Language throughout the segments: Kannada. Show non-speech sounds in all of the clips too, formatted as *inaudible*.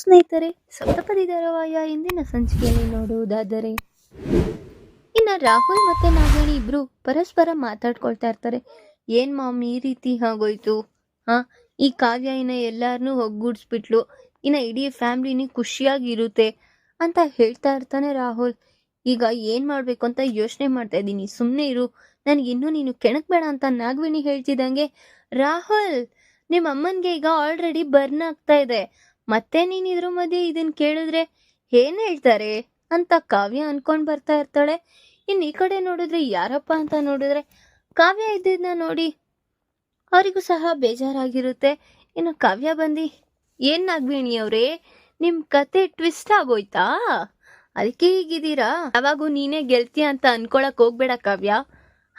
ಸ್ನೇಹಿತರೆ ಸಪ್ತಪದಿ ಧಾರಾವಾಹಿಯ ಇಂದಿನ ಸಂಚಿಕೆಯಲ್ಲಿ ನೋಡುವುದಾದರೆ, ಇನ್ನು ರಾಹುಲ್ ಮತ್ತೆ ನಾಗೇಣಿ ಇಬ್ರು ಪರಸ್ಪರ ಮಾತಾಡ್ಕೊಳ್ತಾ ಇರ್ತಾರೆ. ಏನ್ ಮಾಮ್ ಈ ರೀತಿ ಆಗೋಯ್ತು? ಹಾ, ಈ ಕಾವ್ಯ ಇನ್ನ ಎಲ್ಲಾರನ್ನೂ ಒಗ್ಗೂಡಿಸ್ಬಿಟ್ಲು. ಇನ್ನ ಇಡೀ ಫ್ಯಾಮ್ಲಿನಿ ಖುಷಿಯಾಗಿರುತ್ತೆ ಅಂತ ಹೇಳ್ತಾ ಇರ್ತಾನೆ ರಾಹುಲ್. ಈಗ ಏನ್ ಮಾಡ್ಬೇಕು ಅಂತ ಯೋಚನೆ ಮಾಡ್ತಾ ಇದ್ದೀನಿ. ಸುಮ್ಮನೆ ಇರು. ನನಗೆ ಇನ್ನೂ ನೀನು ಕೆಣಕ್ಬೇಡ ಅಂತ ನಾಗವೇಣಿ ಹೇಳ್ತಿದ್ದಂಗೆ, ರಾಹುಲ್ ನಿಮ್ಮ ಅಮ್ಮನಿಗೆ ಈಗ ಆಲ್ರೆಡಿ ಬರ್ನ್ ಆಗ್ತಾ ಇದೆ. ಮತ್ತೆ ನೀನ್ ಇದ್ರ ಮಧ್ಯೆ ಇದನ್ ಕೇಳಿದ್ರೆ ಏನ್ ಹೇಳ್ತಾರೆ ಅಂತ ಕಾವ್ಯ ಅನ್ಕೊಂಡ್ ಬರ್ತಾ ಇರ್ತಾಳೆ. ಇನ್ ಈ ಕಡೆ ನೋಡಿದ್ರೆ ಯಾರಪ್ಪ ಅಂತ ನೋಡಿದ್ರೆ ಕಾವ್ಯ ಇದ್ದಿದ್ನ ನೋಡಿ ಅವರಿಗೂ ಸಹ ಬೇಜಾರಾಗಿರುತ್ತೆ. ಇನ್ನು ಕಾವ್ಯ ಬಂದು, ಏನ್ ನಾಗವೇಣಿ ಅವರೇ, ನಿಮ್ ಕತೆ ಟ್ವಿಸ್ಟ್ ಆಗೋಯ್ತಾ? ಅದಕ್ಕೆ ಹೀಗಿದ್ದೀರಾ? ಯಾವಾಗೂ ನೀನೇ ಗೆಲ್ತೀಯ ಅಂತ ಅನ್ಕೊಳಕ್ ಹೋಗ್ಬೇಡ ಕಾವ್ಯ.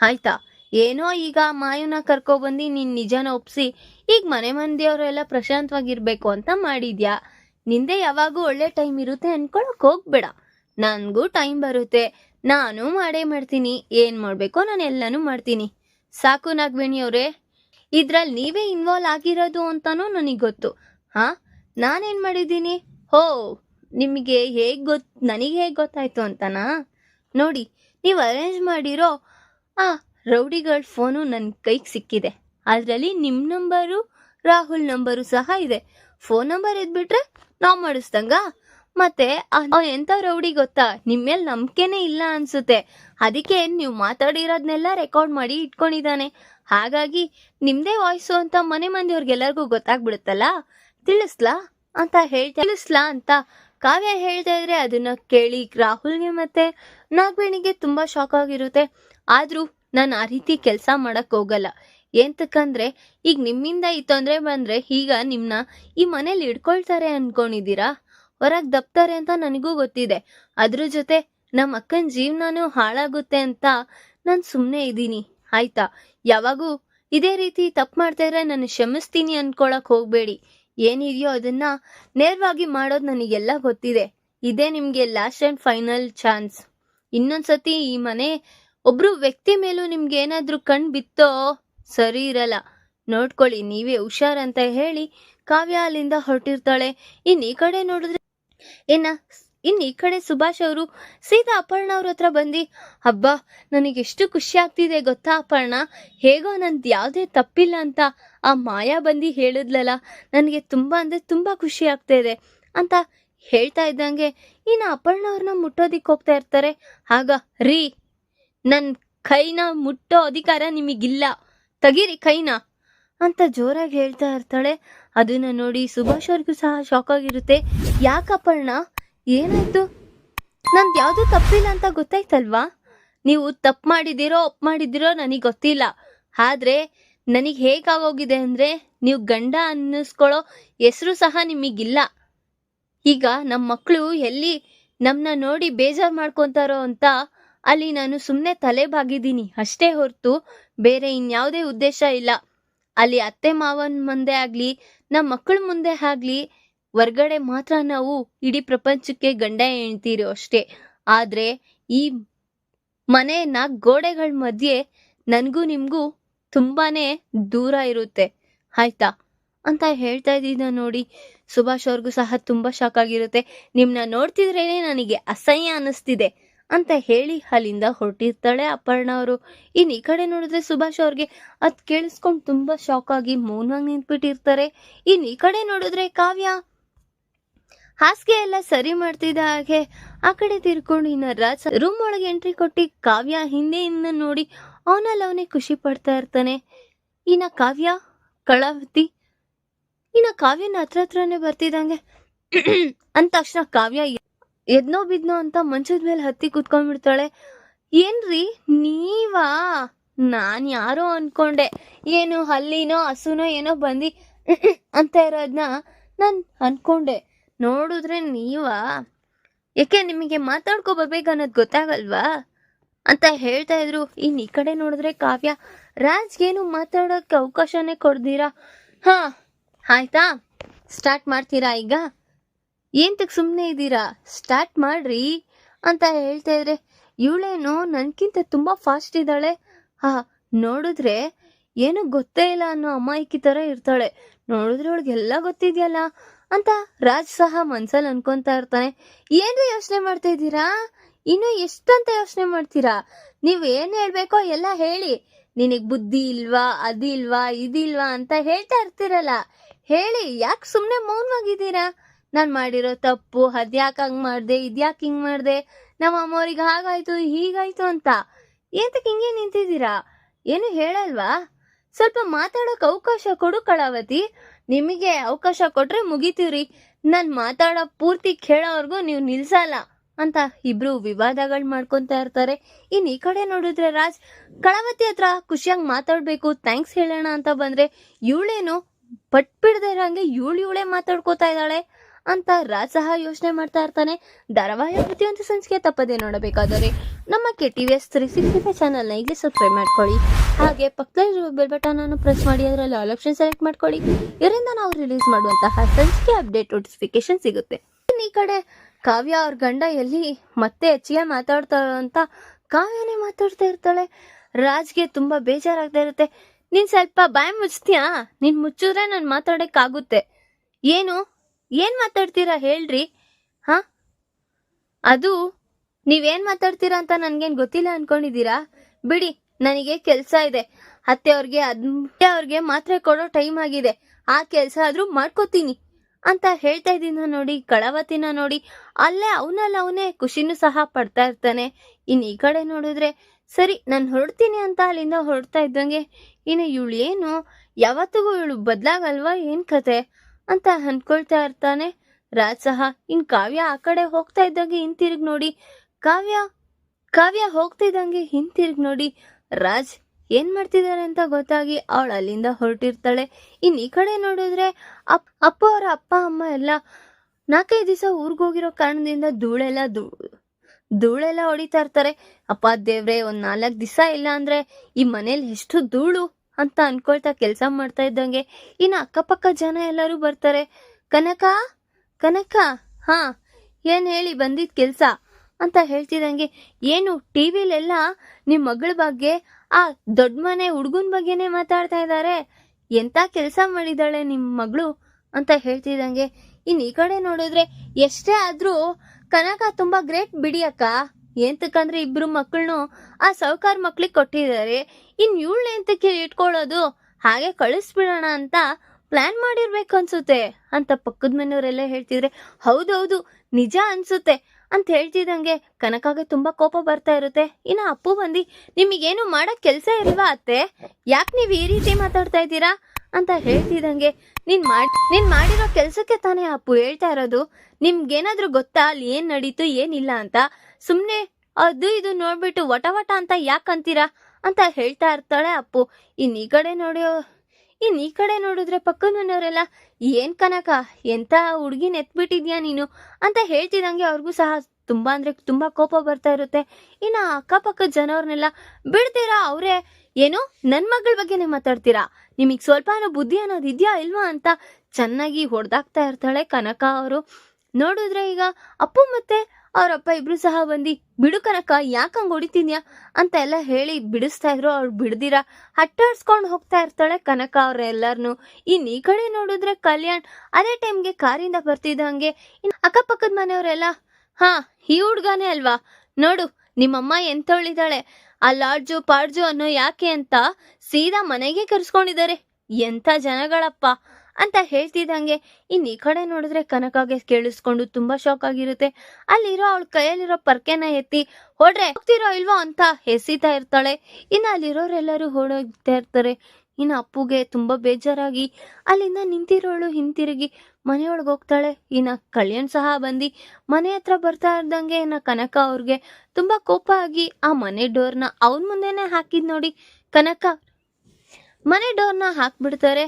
ಆಯ್ತಾ ಏನೋ ಈಗ ಮಾಯನ ಕರ್ಕೊಬಂದು ನೀನ್ ನಿಜನ ಒಪ್ಸಿ, ಈಗ ಮನೆ ಮಂದಿಯವರೆಲ್ಲ ಪ್ರಶಾಂತವಾಗಿರ್ಬೇಕು ಅಂತ ಮಾಡಿದ್ಯಾ? ನಿಂದೆ ಯಾವಾಗೂ ಒಳ್ಳೆ ಟೈಮ್ ಇರುತ್ತೆ ಅನ್ಕೊಳಕ್ ಹೋಗ್ಬೇಡ. ನನಗೂ ಟೈಮ್ ಬರುತ್ತೆ. ನಾನು ಮಾಡೇ ಮಾಡ್ತೀನಿ. ಏನ್ ಮಾಡ್ಬೇಕೋ ನಾನು ಎಲ್ಲನೂ ಮಾಡ್ತೀನಿ. ಸಾಕು ನಾಗವೇಣಿ ಅವ್ರೆ. ಇದ್ರಲ್ಲಿ ನೀವೇ ಇನ್ವಾಲ್ವ್ ಆಗಿರೋದು ಅಂತಾನೂ ನನಗೆ ಗೊತ್ತು. ಹಾ? ನಾನೇನ್ ಮಾಡಿದ್ದೀನಿ? ಹೋ, ನಿಮಗೆ ಹೇಗ್ ಗೊತ್ತು ನನಗೆ ಹೇಗ್ ಗೊತ್ತಾಯ್ತು ಅಂತನಾ? ನೋಡಿ, ನೀವು ಅರೇಂಜ್ ಮಾಡಿರೋ, ಆ ರೌಡಿಗಳ ಫೋನು ನನ್ನ ಕೈಗೆ ಸಿಕ್ಕಿದೆ. ಅದರಲ್ಲಿ ನಿಮ್ಮ ನಂಬರು, ರಾಹುಲ್ ನಂಬರು ಸಹ ಇದೆ. ಫೋನ್ ನಂಬರ್ ಇದ್ಬಿಟ್ರೆ ನಾವು ಮಾಡಿಸ್ದಂಗ? ಮತ್ತೆ ಎಂಥ ರೌಡಿ ಗೊತ್ತಾ? ನಿಮ್ಮ ಮೇಲೆ ನಂಬಿಕೆನೇ ಇಲ್ಲ ಅನ್ಸುತ್ತೆ. ಅದಕ್ಕೆ ನೀವು ಮಾತಾಡಿರೋದನ್ನೆಲ್ಲ ರೆಕಾರ್ಡ್ ಮಾಡಿ ಇಟ್ಕೊಂಡಿದ್ದಾನೆ. ಹಾಗಾಗಿ ನಿಮ್ಮದೇ ವಾಯ್ಸು ಅಂತ ಮನೆ ಮಂದಿಯವ್ರಿಗೆಲ್ಲರಿಗೂ ಗೊತ್ತಾಗ್ಬಿಡುತ್ತಲ್ಲ? ತಿಳಿಸ್ಲಾ ಅಂತ ಹೇಳ್ತಾ ತಿಳಿಸ್ಲಾ ಅಂತ ಕಾವ್ಯ ಹೇಳ್ತಾ ಇದ್ರೆ ಅದನ್ನ ಕೇಳಿ ರಾಹುಲ್ಗೆ ಮತ್ತೆ ನಾಗವೇಣಿಗೆ ತುಂಬಾ ಶಾಕ್ ಆಗಿರುತ್ತೆ. ಆದ್ರೂ ನಾನು ಆ ರೀತಿ ಕೆಲಸ ಮಾಡಕ್ ಹೋಗಲ್ಲ. ಏಂತಕ್ಕಂದ್ರೆ ಈಗ ನಿಮ್ಮಿಂದ ಈ ತೊಂದರೆ ಬಂದ್ರೆ ಈಗ ನಿಮ್ನ ಈ ಮನೇಲಿ ಇಡ್ಕೊಳ್ತಾರೆ ಅನ್ಕೊಂಡಿದ್ದೀರಾ? ಹೊರಗ್ ದಪ್ತಾರೆ ಅಂತ ನನಗೂ ಗೊತ್ತಿದೆ. ಅದ್ರ ಜೊತೆ ನಮ್ಮ ಅಕ್ಕನ ಜೀವನನೂ ಹಾಳಾಗುತ್ತೆ ಅಂತ ನಾನು ಸುಮ್ಮನೆ ಇದ್ದೀನಿ. ಆಯ್ತಾ? ಯಾವಾಗೂ ಇದೇ ರೀತಿ ತಪ್ಪು ಮಾಡ್ತಾ ಇದ್ರೆ ನಾನು ಕ್ಷಮಿಸ್ತೀನಿ ಅನ್ಕೊಳಕ್ ಹೋಗ್ಬೇಡಿ. ಏನಿದೆಯೋ ಅದನ್ನ ನೇರವಾಗಿ ಮಾಡೋದು ನನಗೆಲ್ಲ ಗೊತ್ತಿದೆ. ಇದೇ ನಿಮ್ಗೆ ಲಾಸ್ಟ್ ಅಂಡ್ ಫೈನಲ್ ಚಾನ್ಸ್ ಇನ್ನೊಂದ್ಸತಿ ಈ ಮನೆ ಒಬ್ರು ವ್ಯಕ್ತಿ ಮೇಲೂ ನಿಮ್ಗೆ ಏನಾದ್ರೂ ಕಣ್ ಬಿತ್ತೋ ಸರಿ ಇರಲ್ಲ. ನೋಡ್ಕೊಳ್ಳಿ, ನೀವೇ ಹುಷಾರ್ ಅಂತ ಹೇಳಿ ಕಾವ್ಯ ಅಲ್ಲಿಂದ ಹೊರಟಿರ್ತಾಳೆ. ಇನ್ ಈ ಕಡೆ ನೋಡಿದ್ರೆ ಏನ ಇನ್ ಈ ಕಡೆ ಸುಭಾಷ್ ಅವರು ಸೀತಾ ಅಪರ್ಣ ಅವ್ರ ಹತ್ರ ಬಂದು, ಹಬ್ಬ, ನನಗೆ ಎಷ್ಟು ಖುಷಿ ಆಗ್ತಿದೆ ಗೊತ್ತಾ ಅಪರ್ಣ? ಹೇಗೋ ನಂದು ಯಾವುದೇ ತಪ್ಪಿಲ್ಲ ಅಂತ ಆ ಮಾಯಾ ಬಂದು ಹೇಳಿದ್ಲಲ್ಲ, ನನಗೆ ತುಂಬಾ ಅಂದ್ರೆ ತುಂಬಾ ಖುಷಿ ಆಗ್ತಾ ಇದೆ ಅಂತ ಹೇಳ್ತಾ ಇದ್ದಂಗೆ ಇನ್ನು ಅಪರ್ಣ ಅವ್ರನ್ನ ಮುಟ್ಟೋದಿಕ್ಕೆ ಹೋಗ್ತಾ ಇರ್ತಾರೆ. ಆಗ, ರೀ ನನ್ ಕೈನ ಮುಟ್ಟೋ ಅಧಿಕಾರ ನಿಮಗಿಲ್ಲ. ತೆಗೀರಿ ಕೈನ. ಅಂತ ಜೋರಾಗಿ ಹೇಳ್ತಾ ಇರ್ತಾಳೆ. ಅದನ್ನ ನೋಡಿ ಸುಭಾಷ್ ಅವ್ರಿಗೂ ಸಹ ಶಾಕ್ ಆಗಿರುತ್ತೆ. ಯಾಕಪ್ಪಣ್ಣ ಏನಾಯ್ತು? ನಂದು ಯಾವುದೂ ತಪ್ಪಿಲ್ಲ ಅಂತ ಗೊತ್ತಾಯ್ತಲ್ವಾ? ನೀವು ತಪ್ಪು ಮಾಡಿದಿರೋ ಒಪ್ಪು ಮಾಡಿದಿರೋ ನನಗೆ ಗೊತ್ತಿಲ್ಲ. ಆದ್ರೆ ನನಗೆ ಹೇಗಾಗೋಗಿದೆ ಅಂದ್ರೆ ನೀವು ಗಂಡ ಅನ್ನಿಸ್ಕೊಳ್ಳೋ ಹೆಸರು ಸಹ ನಿಮಗಿಲ್ಲ. ಈಗ ನಮ್ಮ ಮಕ್ಕಳು ಎಲ್ಲಿ ನಮ್ಮನ್ನ ನೋಡಿ ಬೇಜಾರು ಮಾಡ್ಕೊತಾರೋ ಅಂತ ಅಲ್ಲಿ ನಾನು ಸುಮ್ಮನೆ ತಲೆ ಬಾಗಿದ್ದೀನಿ ಅಷ್ಟೇ ಹೊರತು ಬೇರೆ ಇನ್ಯಾವುದೇ ಉದ್ದೇಶ ಇಲ್ಲ. ಅಲ್ಲಿ ಅತ್ತೆ ಮಾವನ ಮುಂದೆ ಆಗ್ಲಿ ನಮ್ಮ ಮಕ್ಕಳ ಮುಂದೆ ಆಗ್ಲಿ, ಹೊರ್ಗಡೆ ಮಾತ್ರ ನಾವು ಇಡೀ ಪ್ರಪಂಚಕ್ಕೆ ಗಂಡ ಹೆಣ್ತೀರೋ ಅಷ್ಟೇ. ಆದ್ರೆ ಈ ಮನೆ ನಾಲ್ಕು ಗೋಡೆಗಳ ಮಧ್ಯೆ ನನಗೂ ನಿಮಗೂ ತುಂಬಾನೇ ದೂರ ಇರುತ್ತೆ. ಆಯ್ತಾ? ಅಂತ ಹೇಳ್ತಾ ಇದ್ದಿದ್ದ ನೋಡಿ ಸುಭಾಷ್ ಅವ್ರಿಗೂ ಸಹ ತುಂಬಾ ಶಾಕ್ ಆಗಿರುತ್ತೆ. ನಿಮ್ನ ನೋಡ್ತಿದ್ರೇನೆ ನನಗೆ ಅಸಹ್ಯ ಅನ್ನಿಸ್ತಿದೆ ಅಂತ ಹೇಳಿ ಅಲ್ಲಿಂದ ಹೊರಟಿರ್ತಾಳೆ ಅಪರ್ಣ ಅವರು. ಇನ್ನು ಈ ಕಡೆ ನೋಡಿದ್ರೆ ಸುಭಾಷ್ ಅವ್ರಿಗೆ ಅದ್ ಕೇಳಿಸ್ಕೊಂಡು ತುಂಬಾ ಶಾಕ್ ಆಗಿ ಮೌನವಾಗಿ ನಿಂತ್ಬಿಟ್ಟಿರ್ತಾರೆ. ಇನ್ ಈ ಕಡೆ ನೋಡಿದ್ರೆ ಕಾವ್ಯ ಹಾಸಿಗೆ ಎಲ್ಲ ಸರಿ ಮಾಡ್ತಿದ್ದ ಹಾಗೆ ಆ ಕಡೆ ತಿರ್ಕೊಂಡು ಇನ್ನ ರಾಜ ರೂಮ್ ಒಳಗೆ ಎಂಟ್ರಿ ಕೊಟ್ಟು ಕಾವ್ಯ ಹಿಂದೆಯಿಂದ ನೋಡಿ ಅವನಲ್ಲಿ ಅವನೇ ಖುಷಿ ಪಡ್ತಾ ಇರ್ತಾನೆ. ಇನ್ನ ಕಾವ್ಯ ಕಳಾವತಿ, ಇನ್ನ ಕಾವ್ಯನ ಹತ್ರ ಹತ್ರನೇ ಬರ್ತಿದ್ದಂಗೆ. *clears throat* ಅಂದ ತಕ್ಷಣ ಕಾವ್ಯ ಎದ್ನೋ ಬಿದ್ನೋ ಅಂತ ಮಂಚದ ಮೇಲೆ ಹತ್ತಿ ಕುತ್ಕೊಂಡ್ಬಿಡ್ತಾಳೆ ಏನ್ರಿ, ನೀವಾ? ನಾನ್ ಯಾರೋ ಅನ್ಕೊಂಡೆ. ಏನು ಹಲ್ಲಿನೋ, ಹಸುನೋ, ಏನೋ ಬಂದು *clears throat* ಅಂತ ಇರೋದನ್ನ ನಾನ್ ಅನ್ಕೊಂಡೆ. ನೋಡಿದ್ರೆ ನೀವಾ? ಯಾಕೆ ನಿಮಗೆ ಮಾತಾಡ್ಕೊ ಬರ್ಬೇಕು ಅನ್ನೋದು ಗೊತ್ತಾಗಲ್ವಾ? ಅಂತ ಹೇಳ್ತಾ ಇದ್ರು. ಇನ್ ಈ ಕಡೆ ನೋಡಿದ್ರೆ ಕಾವ್ಯ, ರಾಜ್ಗೇನು ಮಾತಾಡೋಕೆ ಅವಕಾಶನೇ ಕೊಡ್ದೀರಾ? ಹಾ, ಆಯ್ತಾ? ಸ್ಟಾರ್ಟ್ ಮಾಡ್ತೀರಾ ಈಗ? ಏಂತಕ್ ಸುಮ್ಮನೆ ಇದ್ದೀರಾ? ಸ್ಟಾರ್ಟ್ ಮಾಡ್ರಿ ಅಂತ ಹೇಳ್ತಾ ಇದ್ರೆ, ಇವಳೇನು ನನಗಿಂತ ತುಂಬಾ ಫಾಸ್ಟ್ ಇದ್ದಾಳೆ. ಹಾ, ನೋಡಿದ್ರೆ ಏನು ಗೊತ್ತೇ ಇಲ್ಲ ಅನ್ನೋ ಅಮಾಯಕಿ ತರ ಇರ್ತಾಳೆ. ನೋಡಿದ್ರೆ ಅವಳಿಗೆಲ್ಲ ಗೊತ್ತಿದೆಯಲ್ಲ ಅಂತ ರಾಜ್ ಸಹ ಮನ್ಸಲ್ಲಿ ಅನ್ಕೊಂತಾ ಇರ್ತಾನೆ. ಏನ್ರಿ ಯೋಚನೆ ಮಾಡ್ತಾ ಇದ್ದೀರಾ? ಇನ್ನು ಎಷ್ಟಂತ ಯೋಚನೆ ಮಾಡ್ತೀರಾ? ನೀವು ಏನು ಹೇಳ್ಬೇಕೋ ಎಲ್ಲ ಹೇಳಿ. ನಿನಗೆ ಬುದ್ಧಿ ಇಲ್ವಾ, ಅದಿಲ್ವಾ, ಇದಿಲ್ವಾ ಅಂತ ಹೇಳ್ತಾ ಇರ್ತೀರಲ್ಲ. ಹೇಳಿ, ಯಾಕೆ ಸುಮ್ಮನೆ ಮೌನವಾಗಿದ್ದೀರಾ? ನಾನ್ ಮಾಡಿರೋ ತಪ್ಪು, ಅದ್ಯಾಕೆ ಹಂಗೆ ಮಾಡ್ದೆ, ಇದ್ಯಾಕೆ ಹಿಂಗೆ ಮಾಡ್ದೆ? ನಮ್ಮ ಅಮ್ಮವ್ರಿಗೆ ಹಾಗಾಯ್ತು, ಹೀಗಾಯ್ತು ಅಂತ. ಏತಕ್ಕೆ ಹಿಂಗೆ ನಿಂತಿದ್ದೀರಾ? ಏನು ಹೇಳಲ್ವಾ? ಸ್ವಲ್ಪ ಮಾತಾಡೋಕ್ ಅವಕಾಶ ಕೊಡು ಕಳಾವತಿ. ನಿಮಗೆ ಅವಕಾಶ ಕೊಟ್ರೆ ಮುಗಿತೀವ್ರಿ. ನಾನು ಮಾತಾಡೋ ಪೂರ್ತಿ ಕೇಳೋವರೆಗೂ ನೀವು ನಿಲ್ಸಲ್ಲ ಅಂತ ಇಬ್ರು ವಿವಾದಗಳು ಮಾಡ್ಕೊಂತ ಇರ್ತಾರೆ. ಇನ್ ಈ ಕಡೆ ನೋಡಿದ್ರೆ ರಾಜ್, ಕಳಾವತಿ ಹತ್ರ ಖುಷಿಯಾಗಿ ಮಾತಾಡ್ಬೇಕು, ಥ್ಯಾಂಕ್ಸ್ ಹೇಳೋಣ ಅಂತ ಬಂದ್ರೆ ಇವಳೇನು ಪಟ್ ಬಿಡದೆ ಇರಂಗೆ ಇವಳು ಇವಳೇ ಮಾತಾಡ್ಕೋತಾ ಇದ್ದಾಳೆ? ಅಂತ ರಾಜ್ ಸಹ ಯೋಚನೆ ಮಾಡ್ತಾ ಇರ್ತಾನೆ. ಧಾರಾವಾಹಿ ಪ್ರತಿಯೊಂದು ಸಂಚಿಕೆ ತಪ್ಪದೆ ನೋಡಬೇಕಾದರೆ ನಮ್ಮ K T V S three sixty five ಚಾನಲ್ನ ಈಗಲೇ ಸಬ್ಸ್ಕ್ರೈಬ್ ಮಾಡ್ಕೊಳ್ಳಿ. ಹಾಗೆ ಪಕ್ಕದಲ್ಲಿರುವ ಬೆಲ್ ಅನ್ನು ಪ್ರೆಸ್ ಮಾಡಿ, ಅದರಲ್ಲಿ ಆಲ್ ಆಪ್ಷನ್ ಸೆಲೆಕ್ಟ್ ಮಾಡ್ಕೊಳ್ಳಿ. ಇದರಿಂದ ನಾವು ರಿಲೀಸ್ ಮಾಡುವಂತಹ ಸಂಚಿಕೆ ಅಪ್ಡೇಟ್ ನೋಟಿಫಿಕೇಶನ್ ಸಿಗುತ್ತೆ. ಈ ಕಡೆ ಕಾವ್ಯ ಅವ್ರ ಗಂಡ ಎಲ್ಲಿ ಮತ್ತೆ ಹೆಚ್ಚಿಗೆ ಮಾತಾಡ್ತಾರೋ ಅಂತ ಕಾವ್ಯನೇ ಮಾತಾಡ್ತಾ ಇರ್ತಾಳೆ. ರಾಜ್ಗೆ ತುಂಬಾ ಬೇಜಾರಾಗ್ತಾ ಇರುತ್ತೆ. ನೀನ್ ಸ್ವಲ್ಪ ಬಾಯ್ ಮುಚ್ತೀಯಾ? ನೀನ್ ಮುಚ್ಚಿದ್ರೆ ನಾನು ಮಾತಾಡಕ್ಕಾಗುತ್ತೆ. ಏನು? ಏನ್ ಮಾತಾಡ್ತೀರಾ ಹೇಳ್ರಿ? ಹಾ? ಅದು ನೀವೇನ್ ಮಾತಾಡ್ತೀರಾ ಅಂತ ನನ್ಗೇನ್ ಗೊತ್ತಿಲ್ಲ ಅನ್ಕೊಂಡಿದ್ದೀರಾ? ಬಿಡಿ, ನನಗೆ ಕೆಲ್ಸ ಇದೆ. ಅತ್ತೆ ಅವ್ರಿಗೆ ಅತ್ತೆ ಅವ್ರಿಗೆ ಮಾತ್ರೆ ಕೊಡೋ ಟೈಮ್ ಆಗಿದೆ. ಆ ಕೆಲ್ಸ ಆದ್ರೂ ಮಾಡ್ಕೋತೀನಿ ಅಂತ ಹೇಳ್ತಾ ಇದ್ದೀನ ನೋಡಿ, ಕಳವತಿನ ನೋಡಿ. ಅಲ್ಲೇ ಅವನಲ್ಲ ಅವನೇ ಖುಷಿನೂ ಸಹ ಪಡ್ತಾ ಇರ್ತಾನೆ. ಇನ್ ಈ ಕಡೆ ನೋಡಿದ್ರೆ, ಸರಿ, ನಾನು ಹೊರಡ್ತೀನಿ ಅಂತ ಅಲ್ಲಿಂದ ಹೊರಡ್ತಾ ಇದ್ದಂಗೆ, ಇನ್ನು ಇವಳು ಏನು ಯಾವತ್ತಿಗೂ ಇವಳು ಬದಲಾಗಲ್ವಾ? ಏನು ಕತೆ? ಅಂತ ಅನ್ಕೊಳ್ತಾ ಇರ್ತಾನೆ. ರಾಜ್ ಸಹ ಇನ್ ಕಾವ್ಯ ಆ ಕಡೆ ಹೋಗ್ತಾ ಇದ್ದಂಗೆ ಹಿಂತಿರುಗಿ ನೋಡಿ. ಕಾವ್ಯ ಕಾವ್ಯ ಹೋಗ್ತಿದ್ದಂಗೆ ಹಿಂತಿರುಗಿ ನೋಡಿ. ರಾಜ್ ಏನ್ ಮಾಡ್ತಿದ್ದಾರೆ ಅಂತ ಗೊತ್ತಾಗಿ ಅವಳು ಅಲ್ಲಿಂದ ಹೊರಟಿರ್ತಾಳೆ. ಇನ್ ಈ ಕಡೆ ನೋಡಿದ್ರೆ ಅಪ್, ಅಪ್ಪ ಅವರ ಅಪ್ಪ, ಅಮ್ಮ ಎಲ್ಲ ನಾಲ್ಕೈದು ದಿವಸ ಊರ್ಗ್ ಹೋಗಿರೋ ಕಾರಣದಿಂದ ಧೂಳೆಲ್ಲ ಧೂಳೆಲ್ಲ ಹೊಡಿತಾ ಇರ್ತಾರೆ. ಅಪ್ಪ, ದೇವ್ರೆ, ಒಂದ್ ನಾಲ್ಕು ದಿವಸ ಇಲ್ಲ ಅಂದ್ರೆ ಈ ಮನೇಲಿ ಎಷ್ಟು ಧೂಳು. ಅಂತ ಅನ್ಕೊಳ್ತಾ ಕೆಲಸ ಮಾಡ್ತಾ ಇದ್ದಂಗೆ. ಇನ್ನು ಅಕ್ಕಪಕ್ಕ ಜನ ಎಲ್ಲರೂ ಬರ್ತಾರೆ. ಕನಕ? ಕನಕ? ಹಾ, ಏನು ಹೇಳಿ ಬಂದಿದ್ ಕೆಲಸ? ಅಂತ ಹೇಳ್ತಿದಂಗೆ ಏನು ಟಿವಿಲೆಲ್ಲ ನಿಮ್ಮ ಮಗಳ ಬಗ್ಗೆ, ಆ ದೊಡ್ಡ ಮನೆ ಹುಡುಗನ ಬಗ್ಗೆನೇ ಮಾತಾಡ್ತಾ ಇದ್ದಾರೆ ಎಂತ ಕೆಲಸ ಮಾಡಿದಾಳೆ ನಿಮ್ಮ ಮಗಳು? ಅಂತ ಹೇಳ್ತಿದಂಗೆ ಇನ್ನು ಈ ಕಡೆ ನೋಡಿದ್ರೆ ಎಷ್ಟೇ ಆದ್ರೂ ಕನಕ ತುಂಬಾ ಗ್ರೇಟ್ ಬಿಡಿ ಅಕ್ಕ. ಎಂತಕ್ಕಂದ್ರೆ ಇಬ್ರು ಮಕ್ಕಳನ್ನು ಆ ಸಾವುಕಾರ ಮಕ್ಳಿಗೆ ಕೊಟ್ಟಿದ್ದಾರೆ. ಇನ್ ಇವಳನ್ನ ಎಂತಕ್ಕೆ ಇಟ್ಕೊಳ್ಳೋದು ಹಾಗೆ ಕಳಿಸ್ಬಿಡೋಣ ಅಂತ ಪ್ಲಾನ್ ಮಾಡಿರ್ಬೇಕು ಅನ್ಸುತ್ತೆ ಅಂತ ಪಕ್ಕದ ಮನೆಯವರೆಲ್ಲ ಹೇಳ್ತಿದ್ರೆ, ಹೌದೌದು, ನಿಜ ಅನ್ಸುತ್ತೆ ಅಂತ ಹೇಳ್ತಿದಂಗೆ ಕನಕಾಗೆ ತುಂಬಾ ಕೋಪ ಬರ್ತಾ ಇರುತ್ತೆ. ಇನ್ನ ಅಪ್ಪು ಬಂದು, ನಿಮಗೇನು ಮಾಡಕ್ ಕೆಲಸ ಇಲ್ವಾ ಅತ್ತೆ? ಯಾಕೆ ನೀವು ಈ ರೀತಿ ಮಾತಾಡ್ತಾ ಇದ್ದೀರಾ? ಅಂತ ಹೇಳ್ತಿದಂಗೆ ನೀನ್ ಮಾಡ್, ನೀನ್ ಮಾಡಿರೋ ಕೆಲ್ಸಕ್ಕೆ ತಾನೇ ಅಪ್ಪು ಹೇಳ್ತಾ ಇರೋದು. ನಿಮ್ಗೇನಾದ್ರೂ ಗೊತ್ತಾ? ಅಲ್ಲಿ ಏನ್ ನಡೀತು, ಏನಿಲ್ಲ ಅಂತ. ಸುಮ್ನೆ ಅದು ಇದು ನೋಡ್ಬಿಟ್ಟು ವಟ ವಟ ಅಂತ ಯಾಕಂತೀರಾ ಅಂತ ಹೇಳ್ತಾ ಇರ್ತಾಳೆ ಅಪ್ಪು. ಇನ್ ಈ ಕಡೆ ನೋಡಿ ಇನ್ ಈ ಕಡೆ ನೋಡಿದ್ರೆ ಪಕ್ಕದ ಮನೆಯವರೆಲ್ಲ ಏನ್ ಕನಕ, ಎಂತ ಹುಡ್ಗಿನ ಎತ್ಬಿಟ್ಟಿದ್ಯಾ ನೀನು ಅಂತ ಹೇಳ್ತಿದಂಗೆ ಅವ್ರಿಗೂ ಸಹ ತುಂಬಾ ಅಂದ್ರೆ ತುಂಬಾ ಕೋಪ ಬರ್ತಾ ಇರುತ್ತೆ. ಇನ್ನ ಅಕ್ಕಪಕ್ಕದ ಜನವ್ರನ್ನೆಲ್ಲ ಬಿಡ್ತೀರಾ ಅವ್ರೆ? ಏನು? ನನ್ ಮಗಳ ಬಗ್ಗೆನೇ ಮಾತಾಡ್ತೀರಾ? ನಿಮಗ್ ಸ್ವಲ್ಪನೂ ಬುದ್ಧಿ ಅನ್ನೋದು ಇದ್ಯಾ ಇಲ್ವಾ ಅಂತ ಚೆನ್ನಾಗಿ ಹೊಡೆದಾಗ್ತಾ ಇರ್ತಾಳೆ ಕನಕ ಅವರು. ನೋಡಿದ್ರೆ ಈಗ ಅಪ್ಪು ಮತ್ತೆ ಅವರಪ್ಪ ಇಬ್ರು ಸಹ ಬಂದು, ಬಿಡು ಕನಕ ಯಾಕಂಗ್ ಹೊಡಿತೀನ್ಯಾ ಅಂತ ಎಲ್ಲ ಹೇಳಿ ಬಿಡಿಸ್ತಾ ಇದ್ರು. ಅವ್ರು ಬಿಡ್ದಿರ? ಹಟ್ಟಾಡ್ಸ್ಕೊಂಡು ಹೋಗ್ತಾ ಇರ್ತಾಳೆ ಕನಕ ಅವ್ರ ಎಲ್ಲಾರ್ನು. ಇನ್ ಈ ಕಡೆ ನೋಡಿದ್ರೆ ಕಲ್ಯಾಣ್ ಅದೇ ಟೈಮ್ಗೆ ಕಾರಿಂದ ಬರ್ತಿದ್ದಂಗೆ ಇನ್ ಅಕ್ಕಪಕ್ಕದ ಮನೆಯವರೆಲ್ಲ, ಹಾ, ಈ ಹುಡ್ಗಾನೇ ಅಲ್ವಾ? ನೋಡು, ನಿಮ್ಮಮ್ಮ ಎಂತವಳಿದಾಳೆ ಆ ಲಾಡ್ಜು ಪಾಡ್ಜು ಅನ್ನೋ ಯಾಕೆ ಅಂತ ಸೀದಾ ಮನೆಗೆ ಕರೆಸ್ಕೊಂಡಿದ್ದಾರೆ. ಎಂತ ಜನಗಳಪ್ಪ ಅಂತ ಹೇಳ್ತಿದ್ದಂಗೆ ಇನ್ನು ಈ ಕಡೆ ನೋಡಿದ್ರೆ ಕನಕಾಗೆ ಕೇಳಿಸ್ಕೊಂಡು ತುಂಬಾ ಶಾಕ್ ಆಗಿರುತ್ತೆ. ಅಲ್ಲಿರೋ ಅವಳ ಕೈಯಲ್ಲಿರೋ ಪರ್ಕೆನ ಎತ್ತಿ, ಹೊಡ್ರೆ, ಹೋಗ್ತಿರೋ ಇಲ್ವೋ ಅಂತ ಹೆಸಿತಾ ಇರ್ತಾಳೆ. ಇನ್ನು ಅಲ್ಲಿರೋರೆಲ್ಲರೂ ಹೋಡೋಗ್ತಾ ಇರ್ತಾರೆ. ಇನ್ನು ಅಪ್ಪುಗೆ ತುಂಬಾ ಬೇಜಾರಾಗಿ, ಅಲ್ಲಿಂದ ನಿಂತಿರೋಳು ಹಿಂತಿರುಗಿ ಮನೆಯೊಳಗೆ ಹೋಗ್ತಾಳೆ. ಇನ್ನ ಕಲ್ಯಾಣ್ ಸಹ ಬಂದು. ಮನೆ ಹತ್ರ ಬರ್ತಾ ಇದ್ದಂಗೆ ಇನ್ನ ಕನಕ ಅವ್ರಿಗೆ ತುಂಬ ಕೋಪ ಆಗಿ ಆ ಮನೆ ಡೋರ್ನ ಅವನ ಮುಂದೆನೆ ಹಾಕಿದ್ ನೋಡಿ ಕನಕ ಮನೆ ಡೋರ್ನ ಹಾಕ್ಬಿಡ್ತಾರೆ.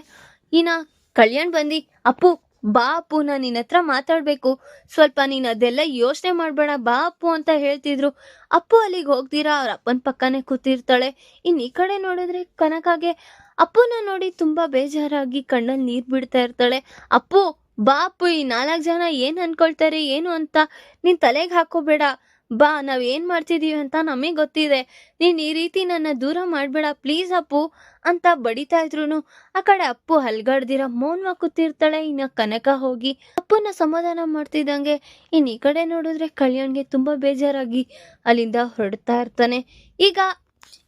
ಇನ್ನ ಕಲ್ಯಾಣ್ ಬಂದು, ಅಪ್ಪು, ಬಾ ಅಪ್ಪು ನಾ ನಿನ್ನ ಹತ್ರ ಮಾತಾಡ್ಬೇಕು. ಸ್ವಲ್ಪ ನೀನು ಅದೆಲ್ಲ ಯೋಚನೆ ಮಾಡ್ಬೇಡ, ಬಾ ಅಪ್ಪು ಅಂತ ಹೇಳ್ತಿದ್ರು. ಅಪ್ಪು ಅಲ್ಲಿಗೆ ಹೋಗ್ತೀರಾ? ಅವ್ರ ಅಪ್ಪನ ಪಕ್ಕನೆ ಕೂತಿರ್ತಾಳೆ. ಇನ್ ಈ ಕಡೆ ನೋಡಿದ್ರೆ ಕನಕಾಗೆ ಅಪ್ಪುನ ನೋಡಿ ತುಂಬಾ ಬೇಜಾರಾಗಿ ಕಣ್ಣಲ್ಲಿ ನೀರ್ ಬಿಡ್ತಾ ಇರ್ತಾಳೆ. ಅಪ್ಪು ಬಾ ಅಪ್ಪು ಈ ನಾಲ್ಕು ಜನ ಏನು ಅನ್ಕೊಳ್ತಾರೆ, ಏನು ಅಂತ ನೀನು ತಲೆಗೆ ಹಾಕೋಬೇಡ. ಬಾ, ನಾವು ಏನು ಮಾಡ್ತಿದ್ದೀವಿ ಅಂತ ನಮಗೆ ಗೊತ್ತಿದೆ. ನೀನು ಈ ರೀತಿ ನನ್ನ ದೂರ ಮಾಡಬೇಡ, ಪ್ಲೀಸ್ ಅಪ್ಪು ಅಂತ ಬಡಿತಾ ಇದ್ರು ಆ ಕಡೆ ಅಪ್ಪು ಹಲ್ಗಾಡ್ದಿರ ಮೌನ್ವಾಗಿ ಕೂತಿರ್ತಾಳೆ, ಇನ್ನು ಕನಕ ಹೋಗಿ ಅಪ್ಪನ ಸಮಾಧಾನ ಮಾಡ್ತಿದ್ದಂಗೆ. ಇನ್ನು ಈ ಕಡೆ ನೋಡಿದ್ರೆ ಕಲ್ಯಾಣ್ಗೆ ತುಂಬ ಬೇಜಾರಾಗಿ ಅಲ್ಲಿಂದ ಹೊರಡ್ತಾ ಇರ್ತಾನೆ. ಈಗ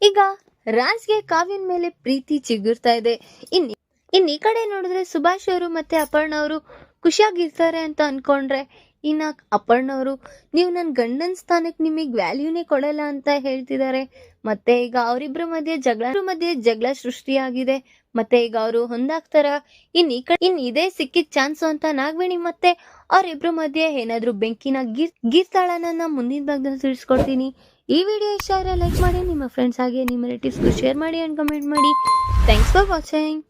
ಈಗ ರಾಜ್ಗೆ ಕಾವ್ಯನ ಮೇಲೆ ಪ್ರೀತಿ ಚಿಗುರ್ತಾ ಇದೆ. ಇನ್ನು ಇನ್ನು ಈ ಕಡೆ ನೋಡಿದ್ರೆ ಸುಭಾಷ್ ಅವರು ಮತ್ತೆ ಅಪರ್ಣ ಅವರು ಖುಷಿಯಾಗಿರ್ತಾರೆ ಅಂತ ಅನ್ಕೊಂಡ್ರೆ, ಇನ್ನ ಅಪ್ಪಣ್ಣವರು, ನೀವು ನನ್ನ ಗಂಡನ ಸ್ಥಾನಕ್ಕೆ ನಿಮಗೆ ವ್ಯಾಲ್ಯೂನೇ ಕೊಡಲ್ಲ ಅಂತ ಹೇಳ್ತಿದ್ದಾರೆ ಮತ್ತೆ ಈಗ ಅವರಿಬ್ಬರ ಮಧ್ಯೆ ಜಗಳ ಮಧ್ಯೆ ಜಗಳ ಸೃಷ್ಟಿಯಾಗಿದೆ. ಮತ್ತೆ ಈಗ ಅವರು ಹೊಂದಾಗ್ತಾರ. ಇನ್ ಈ ಕಡೆ, ಇನ್ ಇದೇ ಸಿಕ್ಕಿದ ಚಾನ್ಸು ಅಂತ ನಾಗವೇಣಿ ಮತ್ತೆ ಅವರಿಬ್ರ ಮಧ್ಯೆ ಏನಾದ್ರೂ ಬೆಂಕಿನ ಗೀರ್ ನಾನು ಮುಂದಿನ ಭಾಗದಲ್ಲಿ ತಿಳಿಸ್ಕೊಡ್ತೀನಿ. ಈ ವಿಡಿಯೋ ಇಷ್ಟ ಲೈಕ್ ಮಾಡಿ, ನಿಮ್ಮ ಫ್ರೆಂಡ್ಸ್ ಹಾಗೆ, ನಿಮ್ಮ ರಿಲೇಟಿವ್ಸ್ಗೂ ಶೇರ್ ಮಾಡಿ ಅಂಡ್ ಕಮೆಂಟ್ ಮಾಡಿ. Thanks for watching